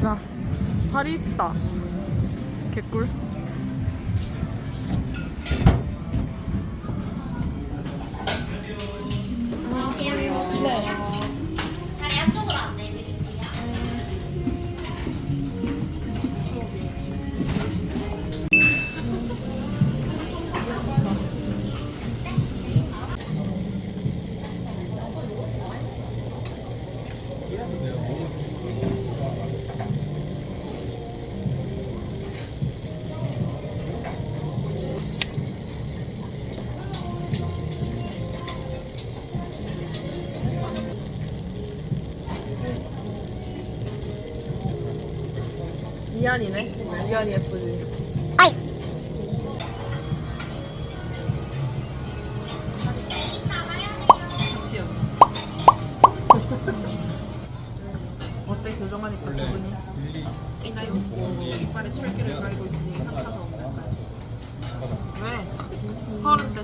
가자. 자리 있다. 개꿀. 이안이네. 이안이 예쁘지.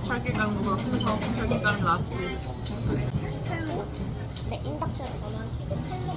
철기를 거가 없는가요? 철기 까는 맞지? 내 네, 인덕션 전환 기도 팔로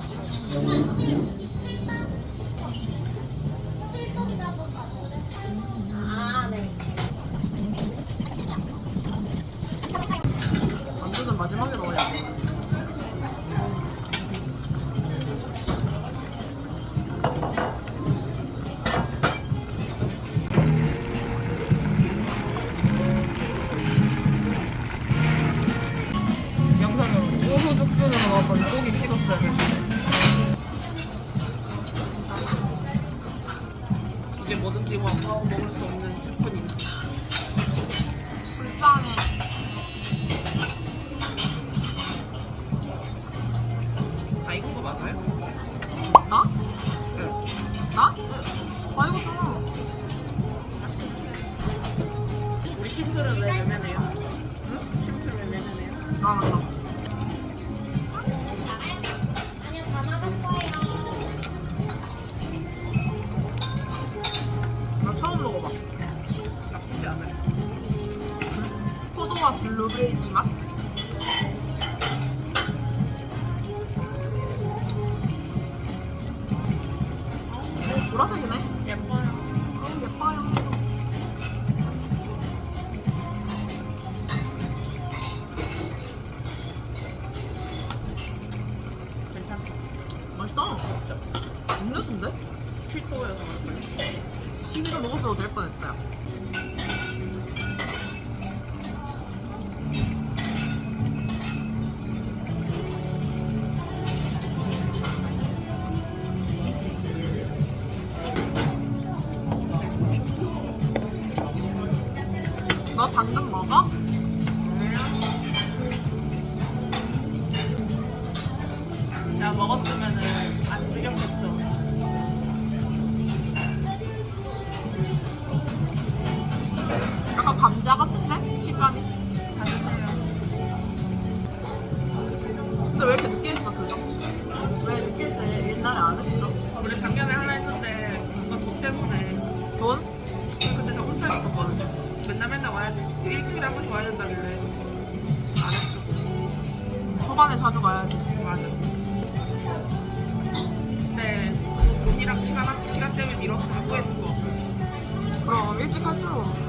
너 방금 먹어? 저만에 자주 가야지. 맞아. 근데 돈이랑 시간 시간 때문에 미뤘으면 후회했을 것 같아. 그럼 일찍 할수록.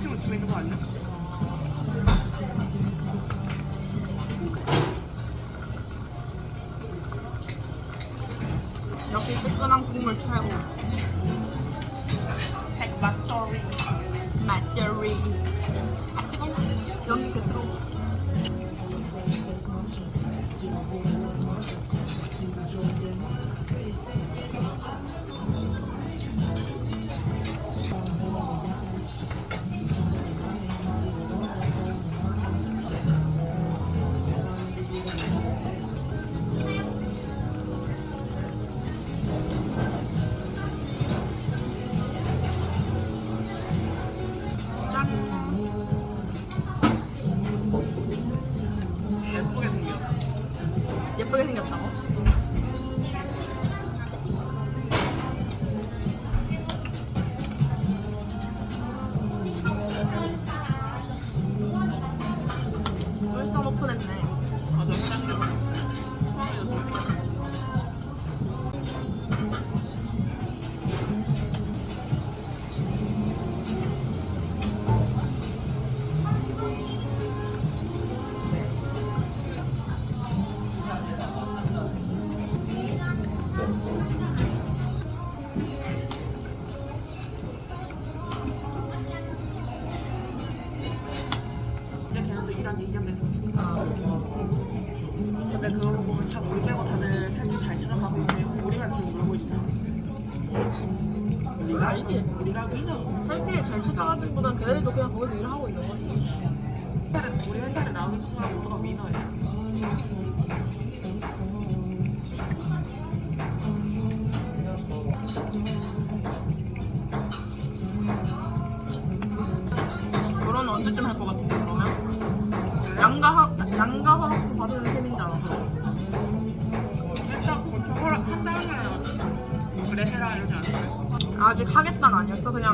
就是没什么好。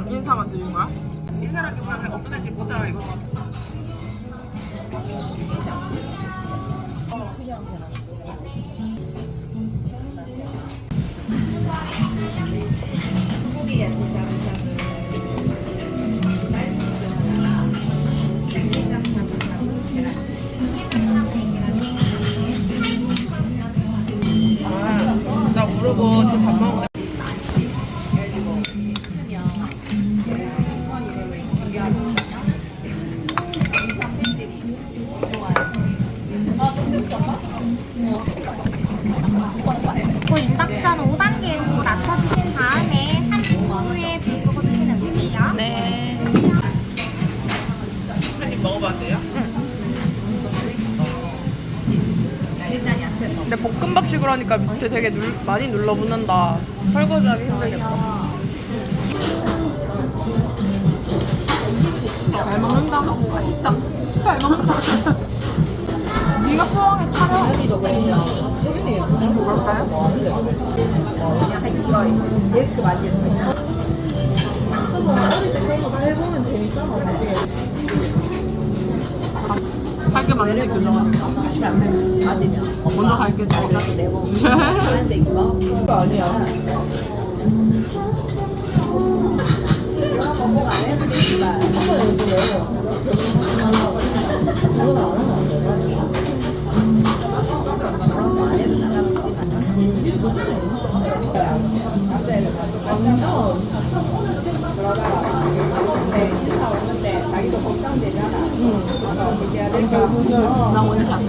그냥 인사만 드린 거야? 그냥 어떤 애인지 보자 근데 볶음밥식으로 하니까 밑에 되게 눌, 많이 눌러붙는다. 설거지하기 힘들겠다. 잘 먹는다. 맛있다. 잘 먹는다. 네가 포항에 팔아. 여기도 그래요. 저기는 뭘까요? 데스크 만지는 거 있잖아. 맞네, 그죠? 하시면 안 되는 맞으면. 먼저 갈게 이거. 아니야. 먹고 안 해도 되니까. 안 나 뭔지 알아.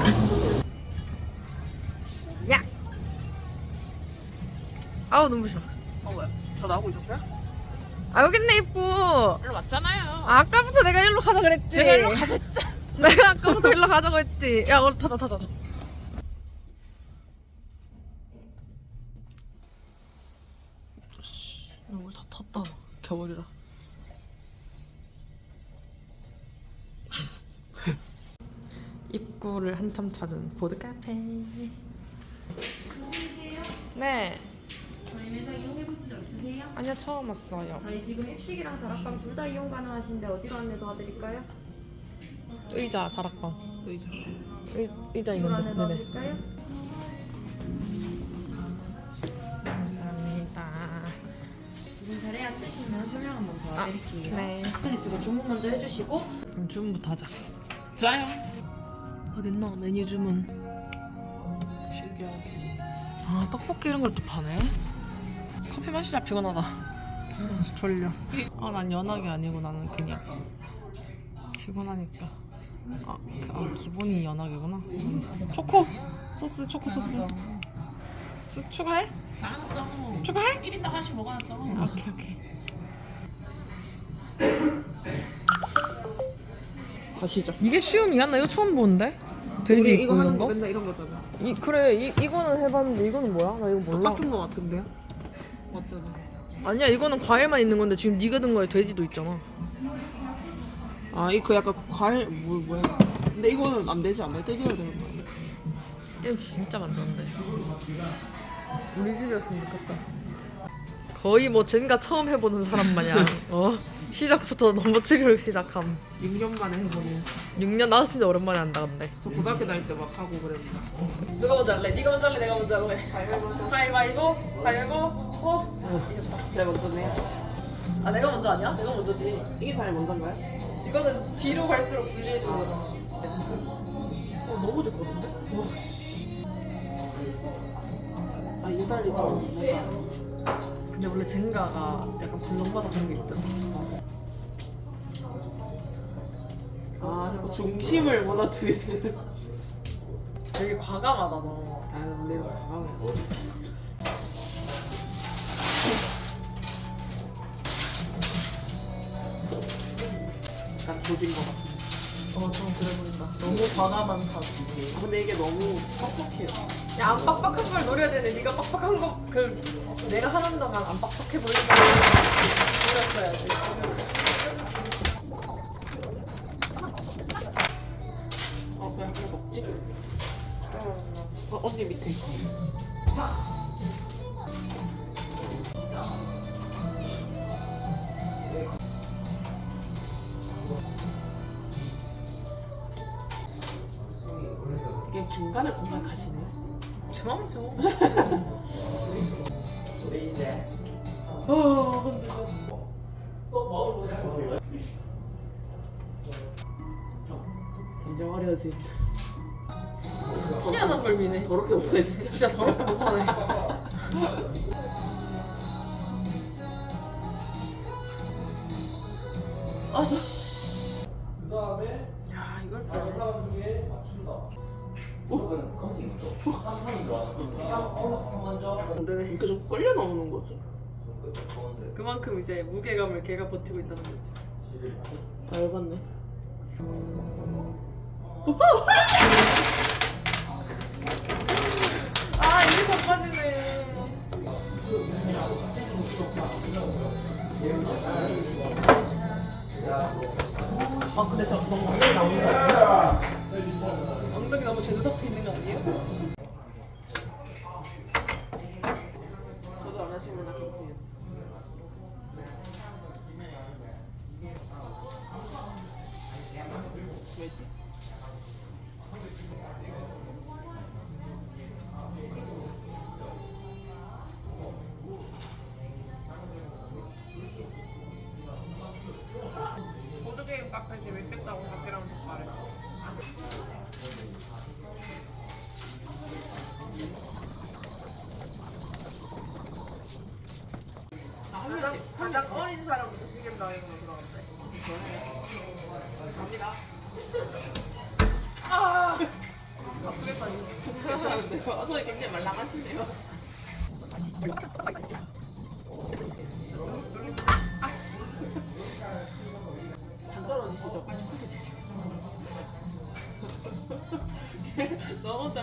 야! 아우, 눈부셔. 어 뭐야? 저 나오고 있었어요? 아, 여기 있네, 입구. 일로 왔잖아요. 아, 아까부터 내가 일로 가자 그랬지. 제가 일로 가랬죠. 내가 아까부터 일로 가자고 했지. 야, 얼른 타자, 타자, 타자. 이걸 다 탔다. 겨울이라. 입구를 한참 찾은 보드 카페. 네. 저희 회사 이용해보신 적 있으세요? 아니요, 처음 왔어요. 저희 지금 입식이랑 다락방 둘 다 이용 가능하신데 어디로 안내 도와드릴까요? 의자, 다락방. 의자. 의, 의자 이쪽으로 안내 있는데. 네네. 도와드릴까요? 감사합니다. 무슨 자리에 뜨시면 설명 한번 도와드릴게요. 네. 플리스가 주문 먼저 해주시고 그럼 주문부터 하자. 좋아요. 어딨나 메뉴 주문. 신기하게. 아 떡볶이 이런 걸 또 파네. 커피 마시자 피곤하다. 졸려. 아 난 연하게 아니고 나는 그냥 피곤하니까. 아, 그- 아 기본이 연하게구나. 음. 초코 소스 초코 소스. 수, 추가해? 나왔죠. 추가해? 1인당 하나씩 먹어야죠. 아, 오케이 오케이. 가시죠. 이게 쉬움이야? 나 이거 처음 보는데. 돼지 우리 이거 하는 거? 거 맨날 이런 거잖아. 이, 그래 이, 이거는 해봤는데 이거는 뭐야? 나 이거 몰라. 똑같은 거 같은데요? 맞잖아. 아니야 이거는 과일만 있는 건데 지금 네가 든 거에 돼지도 있잖아. 아, 이거 약간 과일 뭐 뭐야? 근데 이거는 안 되지 않나요? 떼겨야 되는 거. 아니야? 게임 진짜 많던데. 우리 집이었으면 좋겠다. 거의 뭐 젠가 처음 해보는 사람 마냥 어 시작부터 넘버치기로 시작함. 6년 만에 해보니 6년 나도 진짜 오랜만에 한다 근데. 저 고등학교 다닐 때 막 하고 그랬는데. 누가 먼저 할래? 네가 먼저 할래? 내가 먼저 할래? 가위바위보? 가위바위보? 제가 먼저네요. 아 내가 먼저 아니야? 내가 먼저지. 이게 사람이 먼저인가요? 이거는 뒤로 갈수록 불리해지는 거잖아. 어, 너무 좋을 것 같은데? 와. 아, 유달리 좀. 근데 원래 젠가가 약간 불렁바닥 그런 게 있잖아. 아, 아 자꾸 중심을 아. 무너뜨리는 되게 과감하다 너. 아 근데 과감해 약간 조진 것 같아 어좀 그래 보인다. 너무 음. 과감한 타입. 아, 근데 이게 너무 빡빡해요. 야안 빡빡한 걸 노려야 되는데 네가 빡빡한 거 그 내가 하는 동안 안 빡빡해 보이는 걸 노렸어야지. 어, 언니 밑에. 되게 중간을 공략하시네. 제 맘이죠. 어, 근데 점점 어려워지. 희한한 걸 미네. 더럽게 못해 진짜. 진짜 더럽게 못하네. 아씨. 야, 이걸 빼네. 안 되네. 그러니까 좀 끌려 나오는 거죠. 그만큼 이제 무게감을 걔가 버티고 있다는 거지. 아, 열받네. 아, 아, 근데 저 너무 엉덩이 나오는 거 아니야? 엉덩이 너무 제대로 덮여 있는 거 아니에요?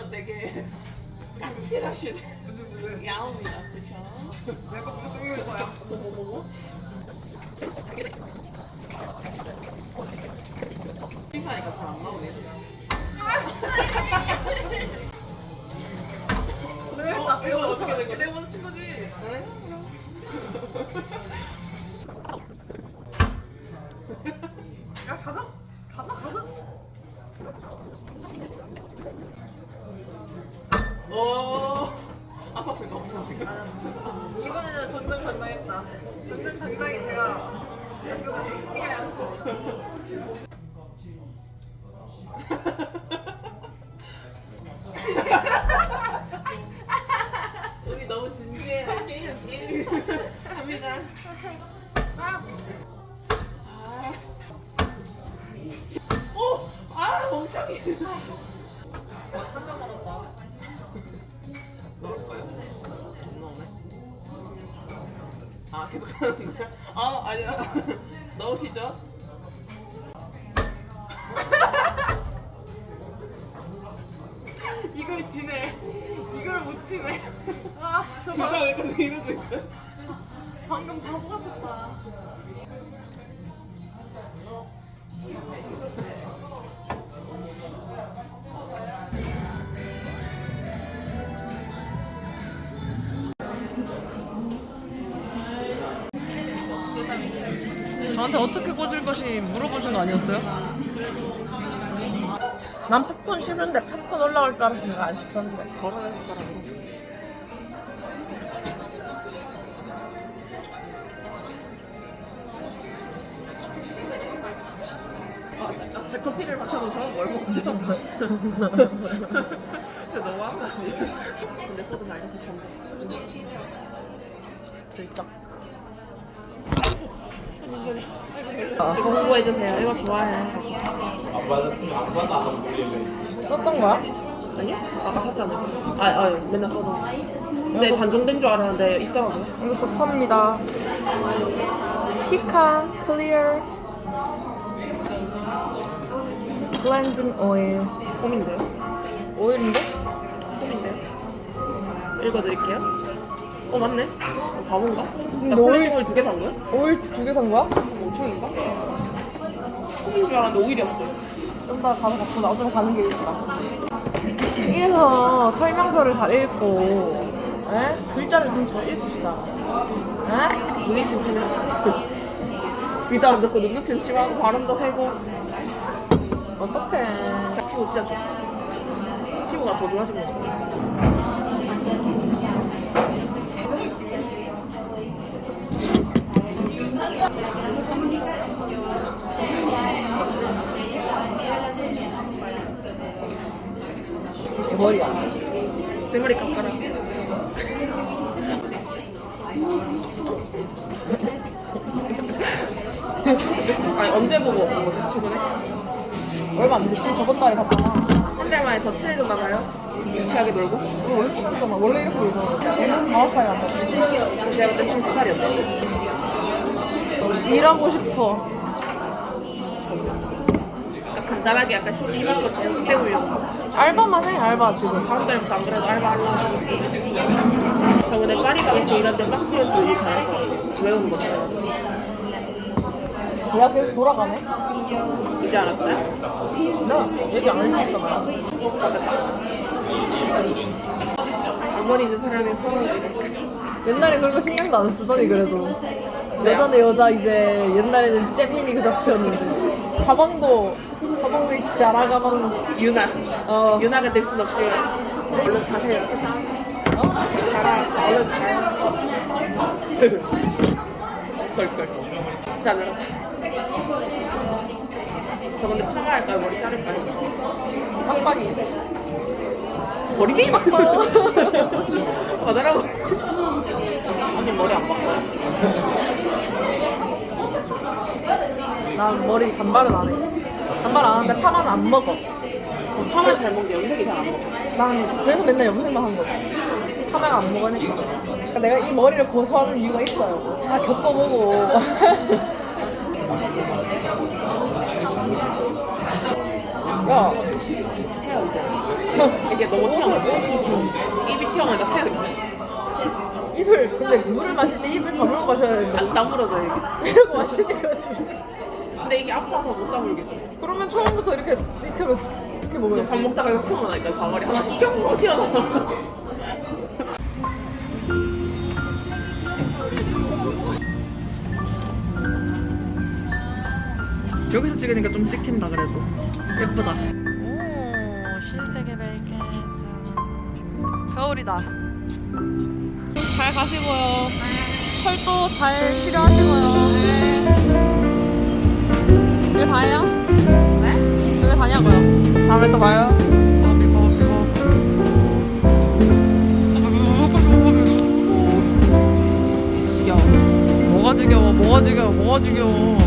되게 까칠하시네. 야옹이다, 그쵸? 내가 무슨 소리를 거야? 뭐뭐뭐? 아팠을 것 같아. 이번에는 전정당당했다. 전정당당히 제가 당근을 승리하였어. 우리 너무 진지해. 게임, 게임. 합니다. 아! 아. 아, 아니야. 넣으시죠. 이걸 지네. 이걸 못 치네. 아, 저 누가 방, 왜 근데 이러고 있어요? 방금 바보 같았다. 저한테 어떻게 꽂을 것이 물어보신 거 아니었어요? 난 팝콘 싫은데 팝콘 올라올 줄 알았으니까 안 시켰는데 걸어내시더라고. 아, 아, 제 커피를 마셔도 저는 뭘 먹죠? 너무한 거 아니에요? 근데 소드 말도. 저 있다 홍보해주세요. 이거 좋아해. 썼던 거야? 아니요? 아까 샀잖아요. 아, 아 맨날 써도. 근데 단종된 줄 알았는데 있더라고요. 이거 좋답니다 시카 클리어 클렌징 오일. 홈인데요? 오일인데? 홈인데요? 읽어드릴게요. 어 맞네. 어, 바본가? 나 근데 오일- 클렌징 오일 두개 산 거야? 오일 두 개 산 거야? 5천인가? 홈인 줄 알았는데 오일이었어요. 좀더 가서 갖고 나 어차피 가는 길이니까. 이래서 설명서를 잘 읽고, 에? 글자를 좀 잘 읽읍시다. 에? 눈이 침침해. 귀도 안 좋고 눈도 침침하고 발음도 세고 어떡해. 피부 진짜 좋다. 피부가 더 좋아진 것 같아. 머리야. 대머리 깎아라. 아니 언제 보고 온 거지 최근에? 얼마 안 됐지? 저번 달에 봤잖아. 한 달 만에 더 친해졌나 봐요? 유치하게 놀고? 이거 원래 친했잖아. 원래 이렇게 놀잖아. 다섯 살이 안 됐지. 제가 그때 22살이었어요. 일하고 싶어. 그러니까 간단하게 약간 심심한 거 때우- 때우려고 알바만 해, 알바 지금. 다음 달부터 안 그래도 알바 하려고 저 근데 파리바게트 이런 데 빵집에서 일 잘할 것 같아요 외우는 거 대학 계속 돌아가네? 이제 알았어요? 내가 얘기 안 해주니까. 어머니 있는 사람이 서러움이니까 옛날에 그런 거 신경도 안 쓰더니 그래도. 여자네 여자 이제 옛날에는 잼민이 그 잡지였는데. 가방도, 가방도 이 자라 가방. 유나 어. 유나가 될 순 없지만 얼른 자세요 어? 자라 얼른 자요 걸 비싸더라 저 근데 파마 할까요? 머리 자를까요? 빡빡이. 머리 게임 어. 받으라고 아니 머리 안 바꿔 나 머리 단발은 안 해. 단발 안 하는데 파마는 안 먹어. 파마 잘 먹는데 염색이 잘 안 먹어 난 그래서 맨날 염색만 한 거야. 파마가 안 먹으니까. 그러니까 내가 이 머리를 고수하는 이유가 있어요. 다 겪어보고. 야, 새어 이제 이게 너무 튀어나와 입이 튀어나니까 새어 이제 입을 근데 물을 마실 때 입을 다물고 마셔야 되는데 안 다물어져 이게 이러고 마시니까 좀. 근데 이게 아파서 못 다물겠어 그러면 처음부터 이렇게 이렇게 이렇게 먹어요. 밥 먹다가 이거 튀어나오니까 과거리 하나 뿅 튀어나와 여기서 찍으니까 좀 찍힌다 그래도 예쁘다. 오 신세계 벨켓 겨울이다. 잘 가시고요. 철도 잘 치료하시고요. 그게 다예요? 네? 그게 다냐고요? 다음에 또 봐요. 지겨워. 뭐가 지겨워? 뭐가 지겨워? 뭐가 지겨워?